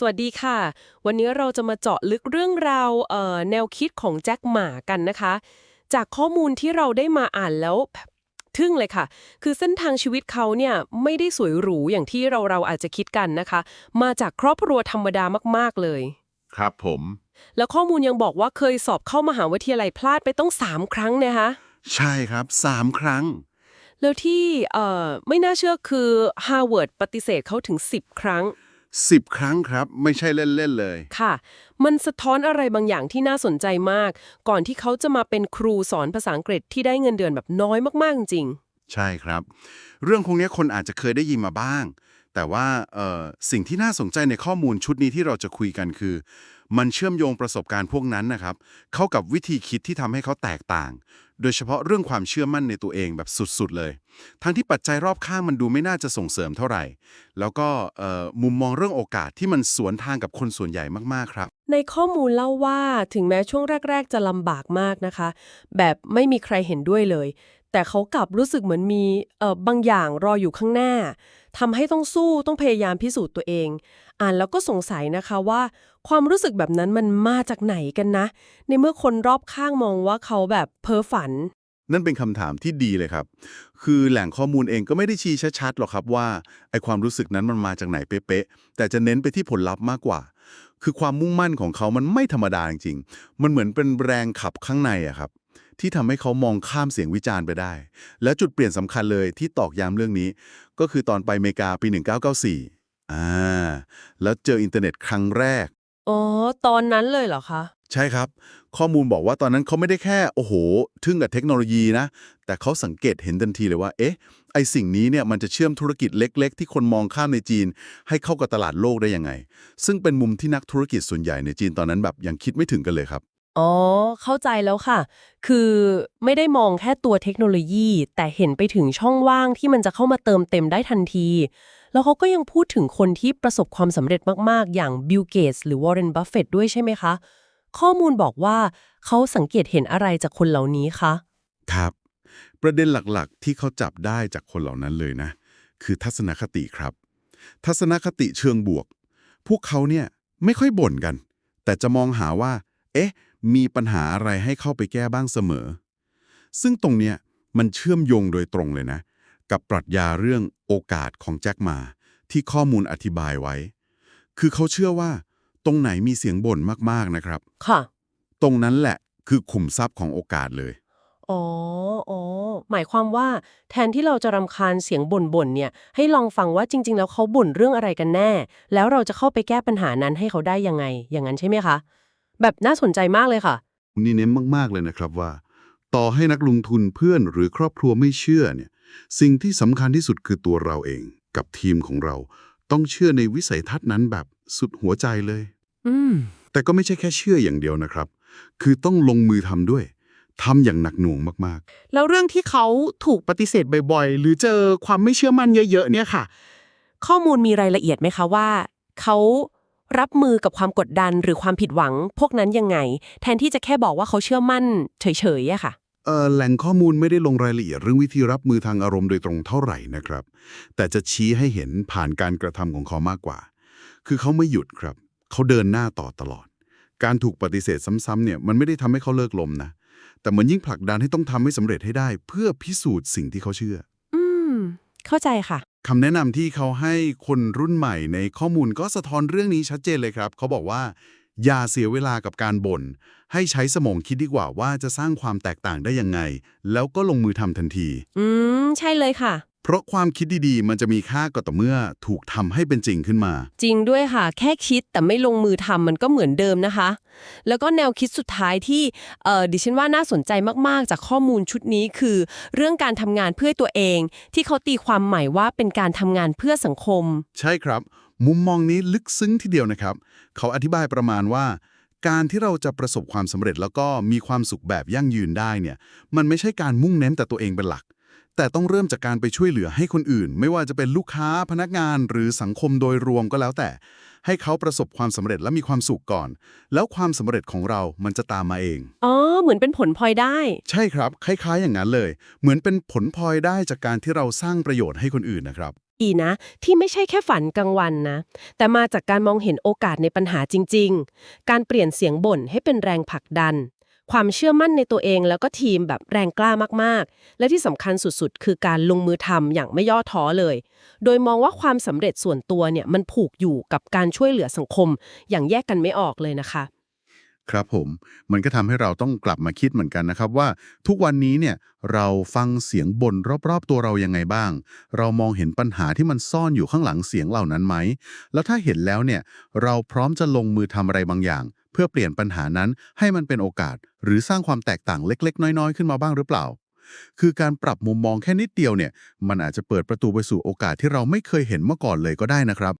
สวัสดีค่ะ วันนี้เราจะมาเจาะลึกเรื่องราวเอ่อแนวคิดของแจ็คหมากันนะคะ จากข้อมูลที่เราได้มาอ่านแล้วแบบทึ่งเลยค่ะ คือเส้นทางชีวิตเขาเนี่ยไม่ได้สวยหรูอย่างที่เราเราอาจจะคิดกันนะคะ มาจากครอบครัวธรรมดามาก ๆ เลย ครับผม แล้วข้อมูลยังบอกว่าเคยสอบเข้ามหาวิทยาลัยพลาดไปต้อง3ครั้งนะคะใช่ครับสามครั้ง แล้วที่เอ่อไม่น่าเชื่อคือฮาร์วาร์ดปฏิเสธเขาถึง 10 ครั้ง สิบครั้งครับ ไม่ใช่เล่นๆเลย ค่ะ มันสะท้อนอะไรบางอย่างที่น่าสนใจมาก ก่อนที่เขาจะมาเป็นครูสอนภาษาอังกฤษที่ได้เงินเดือนแบบน้อยมากๆจริง ใช่ครับ เรื่องพวกนี้คนอาจจะเคยได้ยินมาบ้าง แต่ว่าเอ่อสิ่งที่น่าสนใจในข้อมูลชุดนี้ที่เราจะคุยกันคือ มันเชื่อมโยงประสบการณ์พวกนั้นนะครับ เข้ากับวิธีคิดที่ทำให้เขาแตกต่าง โดยเฉพาะเรื่องความเชื่อมั่นในตัวเองแบบสุดๆเลย ทั้งที่ปัจจัยรอบข้างมันดูไม่น่าจะส่งเสริมเท่าไหร่ แล้วก็มุมมองเรื่องโอกาสที่มันสวนทางกับคนส่วนใหญ่มากๆครับ ในข้อมูลเล่าว่าถึงแม้ช่วงแรก ๆ จะลำบากมากนะคะ แบบไม่มีใครเห็นด้วยเลย แต่เขากลับรู้สึกเหมือนมีบางอย่างรออยู่ข้างหน้า ทำให้ต้องสู้ต้องพยายามพิสูจน์ตัวเอง อ่านแล้วก็สงสัยนะคะว่า ความรู้สึกแบบนั้นมันมาจากไหนกันนะ ในเมื่อคนรอบข้างมองว่าเขาแบบเพ้อฝัน นั่นเป็นคำถามที่ดีเลยครับ คือแหล่งข้อมูลเองก็ไม่ได้ชี้ชัดๆหรอกครับว่าไอความรู้สึกนั้นมันมาจากไหนเป๊ะๆแต่จะเน้นไปที่ผลลัพธ์มากกว่า คือความมุ่งมั่นของเขามันไม่ธรรมดาจริงๆมันเหมือนเป็นแรงขับข้างในอะครับ ที่ทำให้เขามองข้ามเสียงวิจารณ์ไปได้ และจุดเปลี่ยนสำคัญเลยที่ตอกย้ำเรื่องนี้ ก็คือตอนไปอเมริกาปี 1994อ่าแล้วเจออินเทอร์เน็ตครั้งแรก อ๋อ ตอนนั้นเลยเหรอคะ ใช่ครับ ข้อมูลบอกว่าตอนนั้นเขาไม่ได้แค่ โอ้โห ทึ่งกับเทคโนโลยีนะ แต่เขาสังเกตเห็นทันทีเลยว่า เอ๊ะ ไอสิ่งนี้เนี่ยมันจะเชื่อมธุรกิจเล็ก ๆ ที่คนมองข้ามในจีน ให้เข้ากับตลาดโลกได้ยังไง ซึ่งเป็นมุมที่นักธุรกิจส่วนใหญ่ในจีนตอนนั้นแบบยังคิดไม่ถึงกันเลยครับ อ๋อ เข้าใจแล้วค่ะ คือไม่ได้มองแค่ตัวเทคโนโลยี แต่เห็นไปถึงช่องว่างที่มันจะเข้ามาเติมเต็มได้ทันที แล้วเขาก็ยังพูดถึงคนที่ประสบความสำเร็จมาก ๆ อย่างบิลเกตส์หรือวอร์เรนบัฟเฟตด้วยใช่ไหมคะ ข้อมูลบอกว่าเขาสังเกตเห็นอะไรจากคนเหล่านี้คะ ครับ ประเด็นหลักๆ ที่เขาจับได้จากคนเหล่านั้นเลยนะ คือทัศนคติครับ ทัศนคติเชิงบวก พวกเขาเนี่ยไม่ค่อยบ่นกัน แต่จะมองหาว่า เอ๊ะ มีปัญหาอะไรให้เข้าไปแก้บ้างเสมอ ซึ่งตรงเนี้ยมันเชื่อมโยงโดยตรงเลยนะ กับปรัชญาเรื่องโอกาสของแจ็คหมา ที่ข้อมูลอธิบายไว้ คือเขาเชื่อว่า ตรงไหนมีเสียงบ่นมากๆนะครับ ค่ะ ตรงนั้นแหละคือขุมทรัพย์ของโอกาสเลย อ๋อ อ๋อ หมายความว่า แทนที่เราจะรำคาญเสียงบ่นๆเนี่ย ให้ลองฟังว่าจริง ๆ แล้วเขาบ่นเรื่องอะไรกันแน่ แล้วเราจะเข้าไปแก้ปัญหานั้นให้เขาได้ยังไง อย่างนั้นใช่ไหมคะ แบบน่าสนใจมากเลยค่ะ นี่เน้นมากๆเลยนะครับว่า ต่อให้นักลงทุนเพื่อนหรือครอบครัวไม่เชื่อเนี่ยสิ่งที่สำคัญที่สุดคือตัวเราเอง กับทีมของเรา ต้องเชื่อในวิสัยทัศน์นั้นแบบสุดหัวใจเลย อืม แต่ก็ไม่ใช่แค่เชื่ออย่างเดียวนะครับ คือต้องลงมือทำด้วยทำอย่างหนักหน่วงมากแล้วเรื่องที่เขาถูกปฏิเสธบ่อยๆ หรือเจอความไม่เชื่อมั่นเยอะๆเนี่ยค่ะ ข้อมูลมีรายละเอียดไหมคะว่า เขา รับมือกับความกดดันหรือความผิดหวัง พวกนั้นยังไง แทนที่จะแค่บอกว่าเขาเชื่อมั่น เฉยๆอะค่ะๆเอ่อแหล่งข้อมูลไม่ได้ลงรายละเอียดเรื่องวิธีรับมือทางอารมณ์โดยตรงเท่าไหร่นะครับ แต่จะชี้ให้เห็นผ่านการกระทำของเขามากกว่า คือเขาไม่หยุดครับ เขาเดินหน้าต่อตลอด การถูกปฏิเสธซ้ำๆเนี่ยมันไม่ได้ทำให้เขาเลิกลมนะ แต่มันยิ่งผลักดันให้ต้องทำให้สำเร็จให้ได้ เพื่อพิสูจน์สิ่งที่เขาเชื่อ อืม เข้าใจค่ะ คำแนะนำที่เขาให้คนรุ่นใหม่ในข้อมูลก็สะท้อนเรื่องนี้ชัดเจนเลยครับ เขาบอกว่า อย่าเสียเวลากับการบ่น ให้ใช้สมองคิดดีกว่าว่าจะสร้างความแตกต่างได้ยังไง แล้วก็ลงมือทำทันที อืม ใช่เลยค่ะ เพราะความคิดดีๆ มันจะมีค่าก็ต่อเมื่อถูกทำให้เป็นจริงขึ้นมา จริงด้วยค่ะ แค่คิดแต่ไม่ลงมือทำมันก็เหมือนเดิมนะคะ แล้วก็แนวคิดสุดท้ายที่เอ่อดิฉันว่าน่าสนใจมากๆ จากข้อมูลชุดนี้คือ เรื่องการทำงานเพื่อตัวเอง ที่เขาตีความหมายว่าเป็นการทำงานเพื่อสังคม ใช่ครับ มุมมองนี้ลึกซึ้งทีเดียวนะครับ เขาอธิบายประมาณว่า การที่เราจะประสบความสำเร็จแล้วก็มีความสุขแบบยั่งยืนได้เนี่ย มันไม่ใช่การมุ่งเน้นแต่ตัวเองเป็นหลัก แต่ต้องเริ่มจากการไปช่วยเหลือให้คนอื่น ไม่ว่าจะเป็นลูกค้าพนักงานหรือสังคมโดยรวมก็แล้วแต่ ให้เขาประสบความสำเร็จและมีความสุขก่อน แล้วความสำเร็จของเรามันจะตามมาเองอ๋อเหมือนเป็นผลพลอยได้ ใช่ครับ คล้ายๆ อย่างนั้นเลย เหมือนเป็นผลพลอยได้จากการที่เราสร้างประโยชน์ให้คนอื่นนะครับอีนะ ที่ไม่ใช่แค่ฝันกลางวันนะ แต่มาจากการมองเห็นโอกาสในปัญหาจริง ๆ การเปลี่ยนเสียงบ่นให้เป็นแรงผลักดัน ความเชื่อมั่นในตัวเองแล้วก็ทีมแบบแรงกล้ามากๆ และที่สำคัญสุดๆ คือการลงมือทำอย่างไม่ย่อท้อเลย โดยมองว่าความสำเร็จส่วนตัวเนี่ยมันผูกอยู่กับการช่วยเหลือสังคม อย่างแยกกันไม่ออกเลยนะคะ ครับผมมันก็ทำให้เราต้องกลับมาคิดเหมือนกันนะครับว่าทุกวันนี้เนี่ยเราฟังเสียงบ่นรอบๆ ตัวเรายังไงบ้าง เรามองเห็นปัญหาที่มันซ่อนอยู่ข้างหลังเสียงเหล่านั้นไหมแล้วถ้าเห็นแล้วเนี่ยเราพร้อมจะลงมือทำอะไรบางอย่าง เพื่อเปลี่ยนปัญหานั้นให้มันเป็นโอกาส หรือสร้างความแตกต่างเล็ก ๆ น้อย ๆ ขึ้นมาบ้างหรือเปล่า คือการปรับมุมมองแค่นิดเดียวเนี่ย มันอาจจะเปิดประตูไปสู่โอกาสที่เราไม่เคยเห็นมาก่อนเลยก็ได้นะครับ